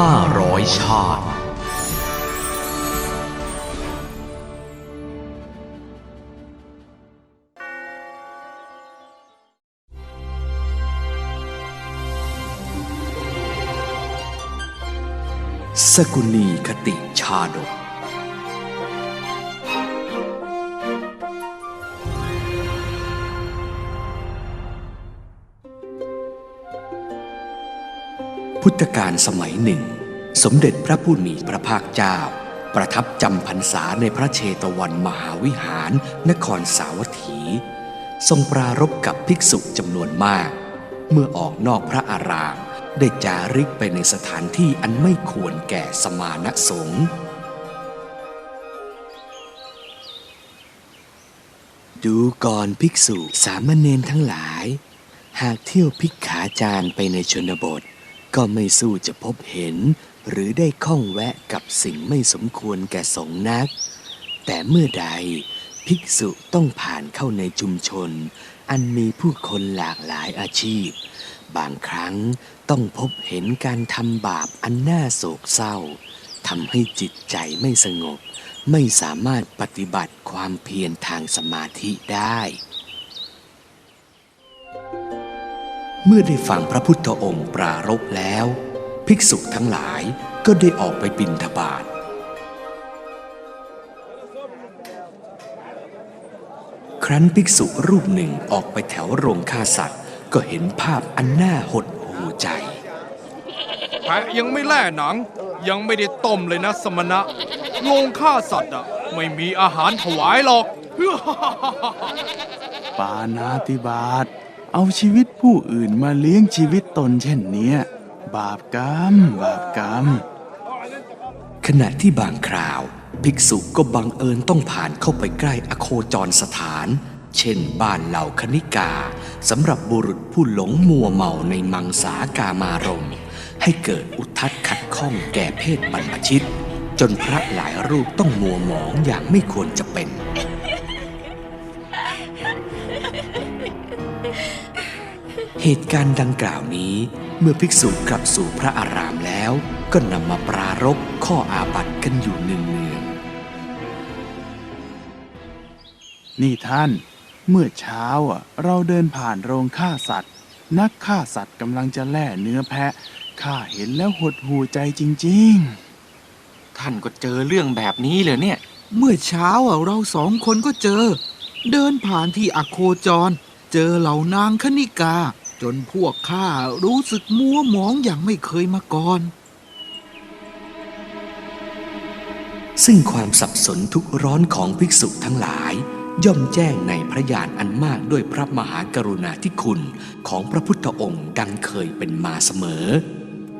ห้าร้อยชาติ สกุลีคติชาดก พุทธกาลสมัยหนึ่ง สมเด็จพระผู้มีพระภาคเจ้า ประทับจำพรรษาในพระเชตวันมหาวิหาร นครสาวัตถี ทรงปรารบกับภิกษุจำนวนมาก เมื่อออกนอกพระอาราม ได้จาริกไปในสถานที่อันไม่ควรแก่สมานสงฆ์ดูก่อนภิกษุสามเณรทั้งหลาย หากเที่ยวพิกขาจารไปในชนบท ก็ไม่สู้จะพบเห็น หรือได้ข้องแวะกับสิ่งไม่สมควรแก่สงนัก แต่เมื่อใดภิกษุต้องผ่านเข้าในชุมชน อันมีผู้คนหลากหลายอาชีพ บางครั้งต้องพบเห็นการทำบาปอันน่าโศกเศร้าทำให้จิตใจไม่สงบ ไม่สามารถปฏิบัติความเพียรทางสมาธิได้ เมื่อได้ฟังพระพุทธองค์ปรารภแล้ว ภิกษุทั้งหลายก็ได้ออกไปบิณฑบาตครั้นภิกษุรูปหนึ่งออกไปแถวโรงฆ่าสัตว์ ก็เห็นภาพอันน่าหดหูใจแพะยังไม่แล่หนัง ยังไม่ได้ต้มเลยนะสมณะโรงฆ่าสัตว์อะไม่มีอาหารถวายหรอก ปานาติบาต เอาชีวิตผู้อื่นมาเลี้ยงชีวิตตนเช่นนี้ บาปกรรม บาปกรรม ขณะที่บางคราว ภิกษุก็บังเอิญต้องผ่านเข้าไปใกล้อโคจรสถาน เช่นบ้านเหล่าคณิกาสำหรับบุรุษผู้หลงมัวเมาในมังสากามารมณ์ให้เกิดอุทัดขัดข้องแก่เพศบรรพชิต จนพระหลายรูปต้องมัวหมองอย่างไม่ควรจะเป็น เหตุการณ์ดังกล่าวนี้เมื่อภิกษุกลับสู่พระอารามแล้ว ก็นำมาปรารบข้ออาบัติกันอยู่เนืองๆนี่ท่าน เมื่อเช้าอะเราเดินผ่านโรงฆ่าสัตว์ นักฆ่าสัตว์กำลังจะแล่เนื้อแพะข้าเห็นแล้วหดหูใจจริงท่านก็เจอเรื่องแบบนี้เลยเนี่ย เมื่อเช้าอะเราสองคนก็เจอ เดินผ่านที่อโคจร เจอเหล่านางคณิกา จนพวกข้ารู้สึกมัวหมองอย่างไม่เคยมาก่อน ซึ่งความสับสนทุกข์ร้อนของภิกษุทั้งหลาย ย่อมแจ้งในพระญาณอันมากด้วยพระมหากรุณาธิคุณของพระพุทธองค์ดังเคยเป็นมาเสมอ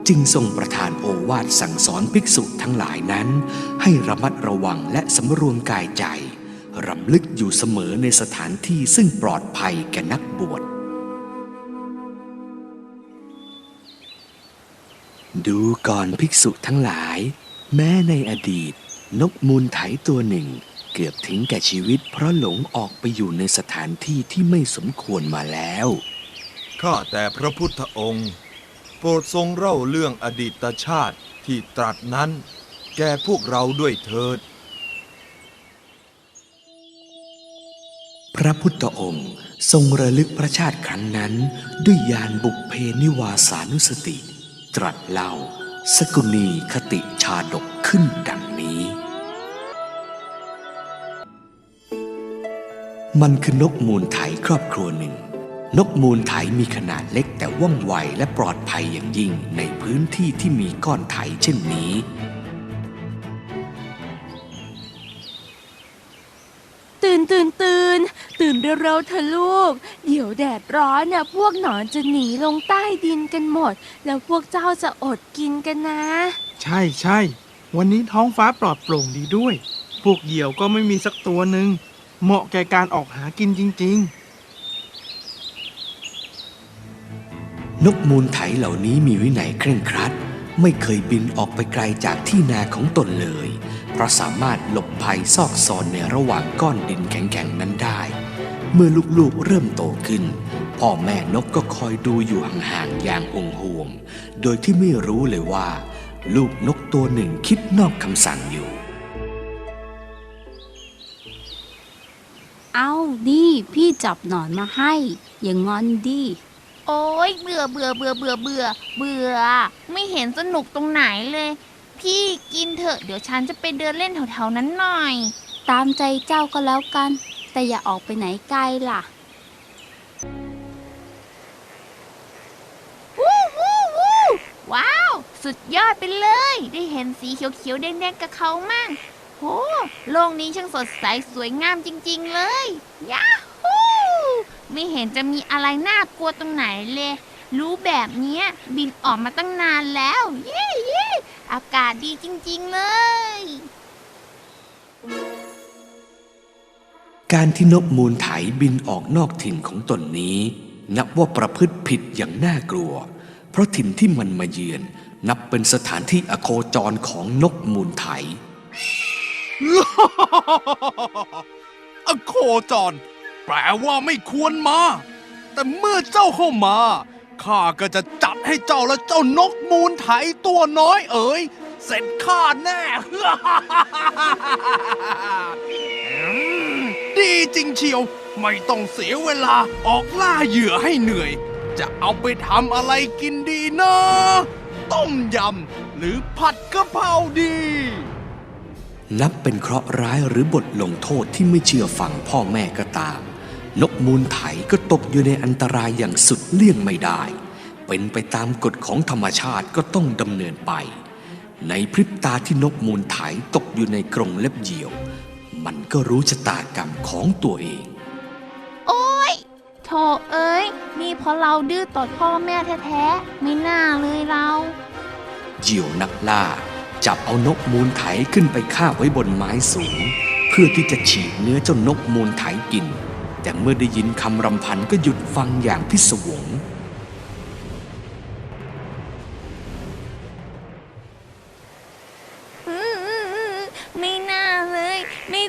จึงทรงประทานโอวาทสั่งสอนภิกษุทั้งหลายนั้น ให้ระมัดระวังและสำรวมกายใจ รำลึกอยู่เสมอในสถานที่ซึ่งปลอดภัยแก่นักบวช ดูก่อนภิกษุทั้งหลาย แม้ในอดีต นกมูลไถตัวหนึ่ง เกือบถึงแก่ชีวิตเพราะหลงออกไปอยู่ในสถานที่ที่ไม่สมควรมาแล้ว ข้าแต่พระพุทธองค์ โปรดทรงเล่าเรื่องอดีตชาติที่ตรัสนั้น แก่พวกเราด้วยเถิด พระพุทธองค์ทรงระลึกพระชาติครั้งนั้น ด้วยยานบุพเพนิวาสานุสติ ตรัสเล่า สกุณีคติชาดกขึ้นดังนี้ มันคือนกมูลไถครอบครัวหนึ่ง นกมูลไถมีขนาดเล็กแต่ว่องไวและปลอดภัยอย่างยิ่งในพื้นที่ที่มีก้อนไถเช่นนี้ตื่นตื่นตื่น ตื่นเร็วๆเถอะลูก เดี๋ยวแดดร้อนน่ะพวกหนอนจะหนีลงใต้ดินกันหมด แล้วพวกเจ้าจะอดกินกันนะ ใช่ใช่ วันนี้ท้องฟ้าปลอดโปร่งดีด้วย พวกเหยี่ยวก็ไม่มีสักตัวหนึ่ง เหมาะแก่การออกหากินจริงนกมูลไถเหล่านี้มีวินัยเคร่งครัด ไม่เคยบินออกไปไกลจากที่นาของตนเลย เพราะสามารถหลบภัยซอกซอนในระหว่างก้อนดินแข็งๆนั้นได้ เมื่อลูกๆเริ่มโตขึ้น พ่อแม่นกก็คอยดูอยู่ห่างๆอย่างห่วงๆโดยที่ไม่รู้เลยว่า ลูกนกตัวหนึ่งคิดนอกคำสั่งอยู่ เอาดิพี่จับหนอนมาให้ อย่างงอนดิ โอ้ยเบื่อเบื่อเบื่อเบื่อเบื่อเบื่อ ไม่เห็นสนุกตรงไหนเลย พี่กินเถอะเดี๋ยวฉันจะไปเดินเล่นแถวๆนั้นหน่อย ตามใจเจ้าก็แล้วกัน แต่อย่าออกไปไหนไกลล่ะวู้วู้วู้ว้าว สุดยอดไปเลย ได้เห็นสีเขียวๆแดงๆกับเขามั่งโหโลกนี้ช่างสดใสสวยงามจริงๆเลยยาฮูไม่เห็นจะมีอะไรน่ากลัวตรงไหนเลย รู้แบบเนี้ยบินออกมาตั้งนานแล้ว เย้เย้อากาศดีจริงๆเลย การที่นกมูลไถบินออกนอกถิ่นของตนนี้ นับว่าประพฤติผิดอย่างน่ากลัว เพราะถิ่นที่มันมาเยือน นับเป็นสถานที่อโคจรของนกมูลไถ อโคจร แปลว่าไม่ควรมา แต่เมื่อเจ้าเข้ามาข้าก็จะจัดให้เจ้าและเจ้านกมูลไถตัวน้อยเอ๋ยเสร็จข้าแน่ จริงเชียว ไม่ต้องเสียเวลาออกล่าเหยื่อให้เหนื่อย จะเอาไปทำอะไรกินดีนะ ต้มยำหรือผัดกะเพราดี นับเป็นเคราะห์ร้ายหรือบทลงโทษที่ไม่เชื่อฟังพ่อแม่ก็ตาม นกมูลไถก็ตกอยู่ในอันตรายอย่างสุดเลี่ยงไม่ได้ เป็นไปตามกฎของธรรมชาติก็ต้องดำเนินไป ในพริบตาที่นกมูลไถตกอยู่ในกรงเล็บเหยี่ยว มันก็รู้ชะตากรรมของตัวเอง โอ้ยโถเอ้ย นี่เพราะเราดื้อต่อพ่อแม่แท้ๆ ไม่น่าเลยเราเหยี่ยวนักล่า จับเอานกมูลไถขึ้นไปฆ่าไว้บนไม้สูง เพื่อที่จะฉีกเนื้อเจ้านกมูลไถกิน แต่เมื่อได้ยินคำรำพันก็หยุดฟังอย่างพิศวง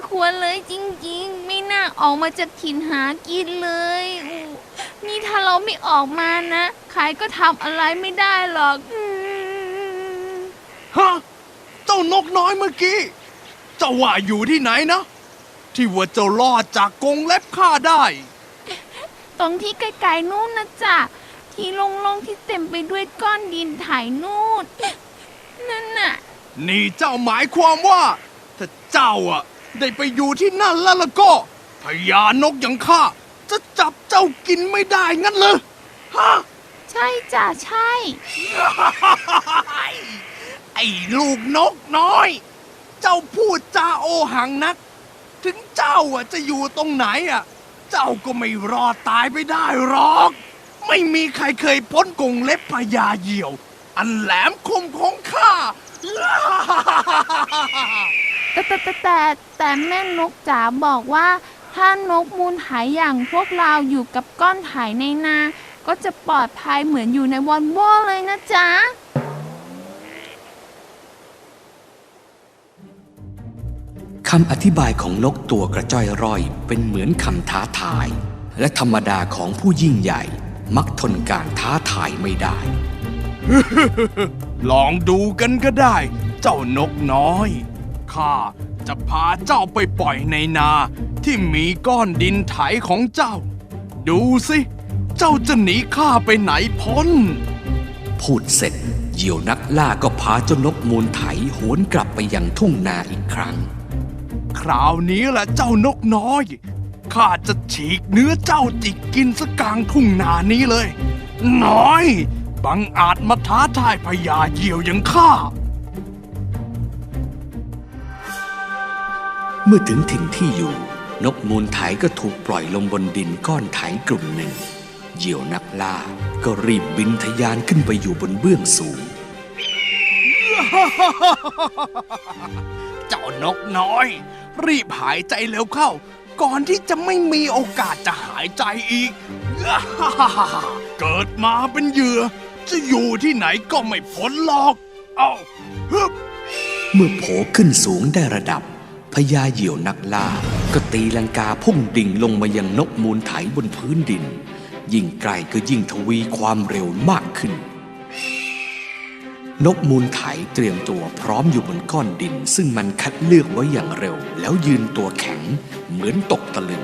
ควรเลยจริงๆ ไม่น่าออกมาจากถิ่นหากินเลยอู้นี่ถ้าเราไม่ออกมานะใครก็ทำอะไรไม่ได้หรอกอืมฮะเจ้านกน้อยเมื่อกี้เจ้าว่าอยู่ที่ไหนนะ ที่ว่าเจ้ารอดจากกรงเล็บข้าได้ ตรงที่ไกลๆนู่นนะจ๊ะที่โล่งๆที่เต็มไปด้วยก้อนดินถ่ายนู่นนั่นน่ะ นี่เจ้าหมายความว่า ถ้าเจ้าอะ ได้ไปอยู่ที่นั่นแล้วล่ะก็พญานกอย่างข้าจะจับเจ้ากินไม่ได้งั้นเลยฮะใช่จ้ะใช่ ไอ้ลูกนกน้อย เจ้าพูดจาโอหังนัก ถึงเจ้าอะจะอยู่ตรงไหนอะ เจ้าก็ไม่รอดตายไปได้หรอก ไม่มีใครเคยพ้นกรงเล็บพญาเหยี่ยว อันแหลมคมของข้า แต่แต่แต่แต่แม่นกจ๋าบอกว่า ถ้านกมูลไถอย่างพวกเราอยู่กับก้อนไถในนา ก็จะปลอดภัยเหมือนอยู่ในวอนโวเลยนะจ๊ะคำอธิบายของนกตัวกระจ้อยร่อย เป็นเหมือนคำท้าทาย และธรรมดาของผู้ยิ่งใหญ่ มักทนการท้าทายไม่ได้ ลองดูกันก็ได้ เจ้านกน้อย ข้าจะพาเจ้าไปปล่อยในนาที่มีก้อนดินไถของเจ้า ดูสิ เจ้าจะหนีข้าไปไหนพ้น พูดเสร็จเหยี่ยวนักล่าก็พาเจ้านกมูลไถโหนกลับไปยังทุ่งนาอีกครั้ง คราวนี้แหละเจ้านกน้อยข้าจะฉีกเนื้อเจ้าจิกกินสกลางทุ่งนานี้เลย น้อย บังอาจมาท้าทายพญาเหยี่ยวอย่างข้า เมื่อถึงถิ่นที่อยู่ นกมูลไถก็ถูกปล่อยลงบนดินก้อนไถกลุ่มหนึ่ง เหยี่ยวนักล่าก็รีบบินทะยานขึ้นไปอยู่บนเบื้องสูง เจ้านกน้อย รีบหายใจเร็วเข้า ก่อนที่จะไม่มีโอกาสจะหายใจอีก เกิดมาเป็นเหยื่อ จะอยู่ที่ไหนก็ไม่พ้นหรอก เอ้าฮึบเมื่อโผขึ้นสูงได้ระดับ พญาเหยี่ยวนักล่า ก็ตีลังกาพุ่งดิ่งลงมายังนกมูลไถบนพื้นดิน ยิ่งไกลก็ยิ่งทวีความเร็วมากขึ้น นกมูลไถเตรียมตัวพร้อมอยู่บนก้อนดิน ซึ่งมันคัดเลือกไว้อย่างเร็ว แล้วยืนตัวแข็งเหมือนตกตะลึง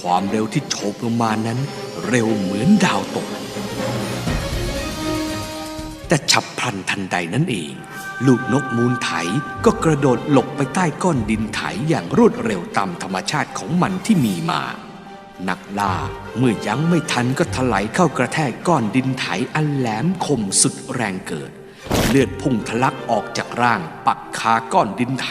ความเร็วที่โฉบลงมานั้น เร็วเหมือนดาวตก แต่ฉับพลันทันใดนั้นเอง ลูกนกมูลไถก็กระโดดหลบไปใต้ก้อนดินไถอย่างรวดเร็วตามธรรมชาติของมันที่มีมา นักล่าเมื่อยังไม่ทันก็ถลายเข้ากระแทกก้อนดินไถอันแหลมคมสุดแรงเกิด เลือดพุ่งทะลักออกจากร่าง ปักคาก้อนดินไถ